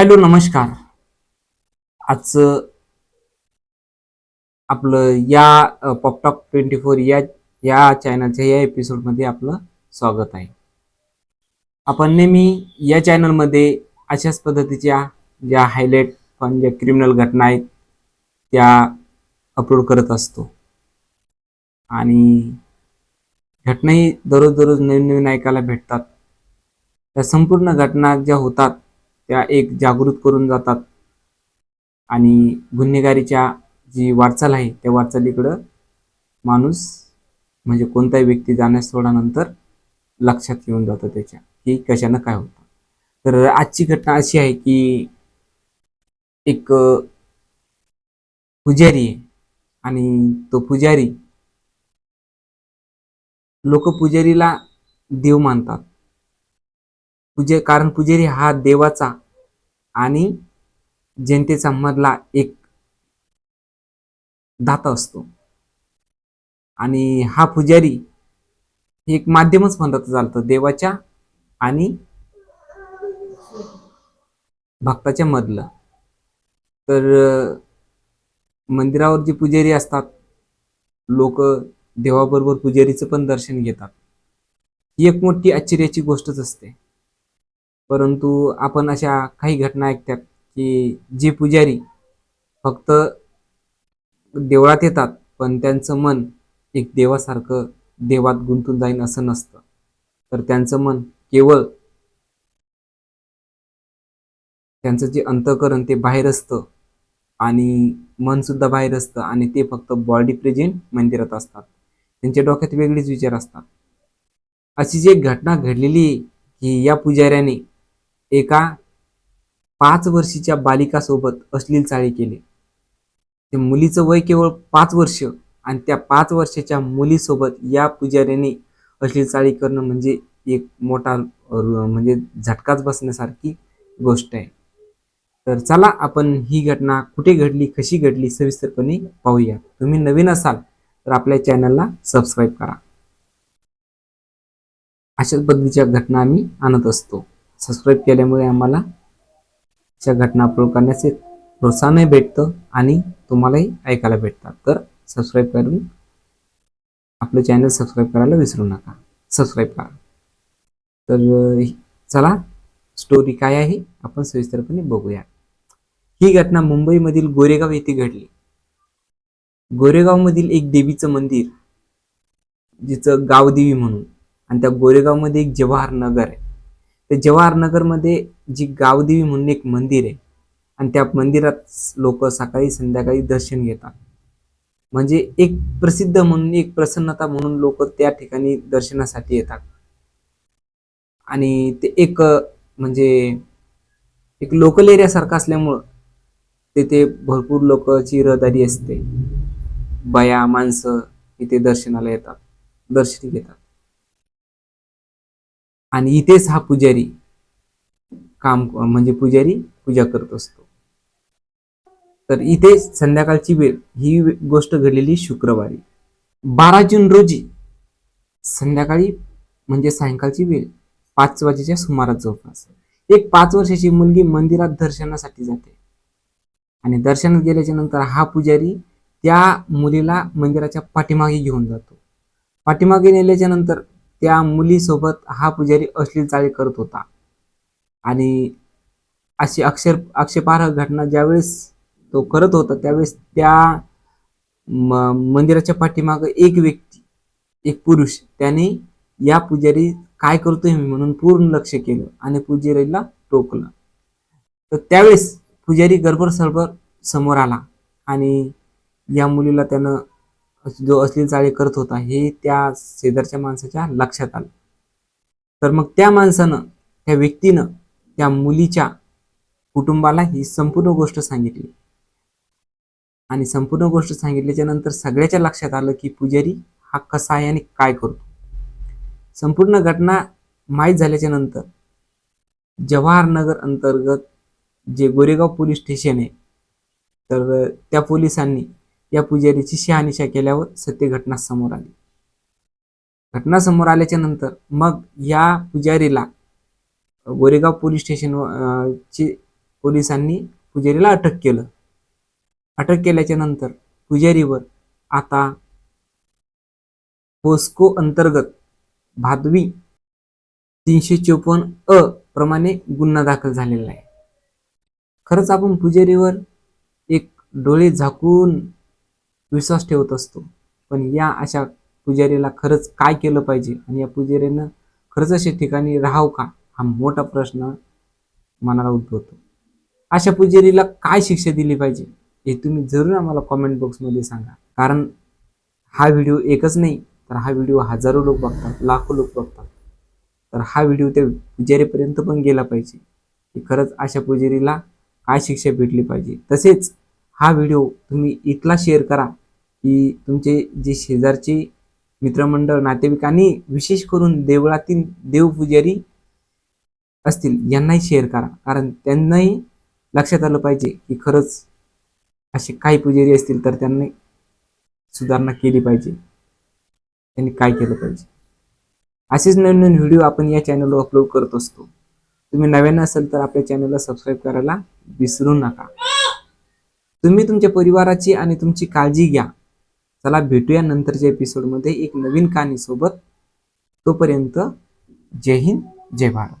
Hello नमस्कार. आजचं आपलं या पॉपटॉप ट्वेंटी फोर या या चॅनलच्या या एपिसोडमध्ये आपलं स्वागत आहे. आपण नेहमी या चॅनलमध्ये अशाच पद्धतीच्या ज्या हायलाईट पण ज्या क्रिमिनल घटना आहेत त्या अपलोड करत असतो. आणि घटनाही दररोज दररोज नवीन नवीन ऐकायला भेटतात. त्या संपूर्ण घटना ज्या होतात त्या एक जागृत करून जातात. आणि गुन्हेगारीच्या जी वाटचाल आहे त्या वाटचालीकडं माणूस म्हणजे कोणताही व्यक्ती जाण्यास सोडानंतर लक्षात येऊन जातं त्याच्या की कशानं काय होतं. तर आजची घटना अशी आहे की एक पुजारी आहे. आणि तो पुजारी लोक पुजारीला देव मानतात. पूजे कारण पुजारी हा देवाचा आणि जनतेचा मधला एक दाता असतो. आणि हा पुजारी हे एक माध्यमच म्हणतात चालतं देवाच्या आणि भक्ताच्या मधलं. तर मंदिरावर जे पुजारी असतात लोक देवाबरोबर पुजारीचं पण दर्शन घेतात. ही एक मोठी आश्चर्याची गोष्टच असते. परंतु आपण अशा काही घटना ऐकतात की जे पुजारी फक्त देवळात येतात पण त्यांचं मन एक देवासारखं देवात गुंतून जाईन असं नसतं. तर त्यांचं मन केवळ त्यांचं जे अंतकरण ते बाहेर असतं आणि मन सुद्धा बाहेर असतं आणि ते फक्त बॉडी प्रेझेंट मंदिरात असतात. त्यांच्या डोक्यात वेगळेच विचार असतात. अशी जी एक घटना घडलेली आहे की या पुजाऱ्याने एका पाच वर्षीच्या बालिकासोबत अश्लील चाळी केली. ते मुलीचं वय केवळ पाच वर्ष आणि त्या पाच वर्षाच्या मुलीसोबत या पुजाऱ्याने अश्लील चाळी करणं म्हणजे एक मोठा म्हणजे झटकाच बसण्यासारखी गोष्ट आहे. तर चला आपण ही घटना कुठे घडली कशी घडली सविस्तरपणे पाहूया. तुम्ही नवीन असाल तर आपल्या चॅनलला सबस्क्राईब करा. अशाच पद्धतीच्या घटना आम्ही आणत असतो. सबस्क्राईब केल्यामुळे आम्हाला अशा घटना अपलोड करण्याचे प्रोत्साहनही भेटतं आणि तुम्हालाही ऐकायला भेटतात. तर सबस्क्राईब करून आपलं चॅनल सबस्क्राईब करायला विसरू नका. सबस्क्राईब करा. तर चला स्टोरी काय आहे आपण सविस्तरपणे बघूया. ही घटना मुंबईमधील गोरेगाव येथे घडली. गोरेगावमधील एक देवीचं मंदिर जिचं गावदेवी म्हणून आणि त्या गोरेगावमध्ये एक जवाहर नगर आहे. तर जवाहरनगरमध्ये जी गावदेवी म्हणून एक मंदिर आहे आणि त्या मंदिरात लोक सकाळी संध्याकाळी दर्शन घेतात. म्हणजे एक प्रसिद्ध म्हणून एक प्रसन्नता म्हणून लोक त्या ठिकाणी दर्शनासाठी येतात. आणि ते एक म्हणजे एक लोकल एरियासारखं असल्यामुळं तिथे भरपूर लोकांची रहदारी असते. बाया माणसं इथे दर्शनाला येतात दर्शन घेतात. आणि इथेच हा पुजारी काम म्हणजे पुजारी पूजा करत असतो. तर इथे संध्याकाळची वेळ ही गोष्ट घडलेली शुक्रवारी. बारा जून रोजी संध्याकाळी म्हणजे सायंकाळची वेळ पाच वाजेच्या सुमारास जवळपास. एक पाच वर्षाची मुलगी मंदिरात दर्शनासाठी जाते. आणि दर्शनात गेल्याच्यानंतर हा पुजारी त्या मुलीला मंदिराच्या पाठीमागे घेऊन जातो. पाठीमागे नेल्याच्या नंतर त्या मुलीसोबत हा पुजारी अश्लील चाळी करत होता. आणि अशी अक्षर आक्षेपार्ह घटना ज्यावेळेस तो करत होता त्यावेळेस त्या म- मंदिराच्या पाठीमागे एक व्यक्ती एक पुरुष त्याने या पुजारी काय करतोय मी म्हणून पूर्ण लक्ष केलं आणि पुजारीला टोकलं. तर त्यावेळेस पुजारी गरबर सरबर समोर आला आणि या मुलीला त्यानं जो अश्लील चाळी करत होता हे त्या शेजारच्या माणसाच्या लक्षात आलं. तर मग त्या माणसानं त्या व्यक्तीनं त्या मुलीच्या कुटुंबाला ही संपूर्ण गोष्ट सांगितली. आणि संपूर्ण गोष्ट सांगितल्याच्या नंतर सगळ्याच्या लक्षात आलं की पुजारी हा कसा आहे आणि काय करतो. संपूर्ण घटना माहीत झाल्याच्यानंतर जवाहरनगर अंतर्गत जे गोरेगाव पोलीस स्टेशन आहे तर त्या पोलिसांनी या पुजारीची शहानिशा केल्यावर सत्य घटना समोर आली. घटना समोर आल्याच्यानंतर मग या पुजारीला गोरेगाव पोलीस स्टेशन चे पोलिसांनी पुजारीला अटक केलं. अटक केल्याच्यानंतर पुजारीवर आता पोस्को अंतर्गत भादवी तीनशे चोपन्न अ प्रमाणे गुन्हा दाखल झालेला आहे. खरंच आपण पुजारीवर एक डोळे झाकून विश्वास ठेवत असतो. पण या अशा पुजारीला खरंच काय केलं पाहिजे? आणि या पुजारीनं खरंच अशा ठिकाणी राहावं का? हा मोठा प्रश्न मनाला उद्भवतो. अशा पुजारीला काय शिक्षा दिली पाहिजे? हे तुम्ही जरूर आम्हाला कॉमेंट बॉक्समध्ये सांगा. कारण हा व्हिडिओ एकच नाही तर हा व्हिडिओ हजारो लोक बघतात लाखो लोक बघतात. तर हा व्हिडिओ त्या पुजारीपर्यंत पण गेला पाहिजे. की खरंच अशा पुजारीला काय शिक्षा भेटली पाहिजे? तसेच हा व्हिडिओ तुम्ही इथला शेअर करा. की तुमचे जे शेजारचे मित्रमंडळ नातेवाईक आणि विशेष करून देवळातील देवपुजारी असतील यांनाही शेअर करा. कारण त्यांनाही लक्षात आलं पाहिजे की खरंच असे काही पुजारी असतील तर त्यांनी सुधारणा केली पाहिजे. त्यांनी काय केलं पाहिजे? असेच नवीन नवीन व्हिडिओ आपण या चॅनलवर अपलोड करत असतो. तुम्ही नव्यानं असेल तर आपल्या चॅनलला सबस्क्राईब करायला विसरू नका. तुम्ही तुमच्या परिवाराची आणि तुमची काळजी घ्या. चला भेटूया नंतरच्या एपिसोडमध्ये एक नवीन कहाणीसोबत. तोपर्यंत जय हिंद जय भारत.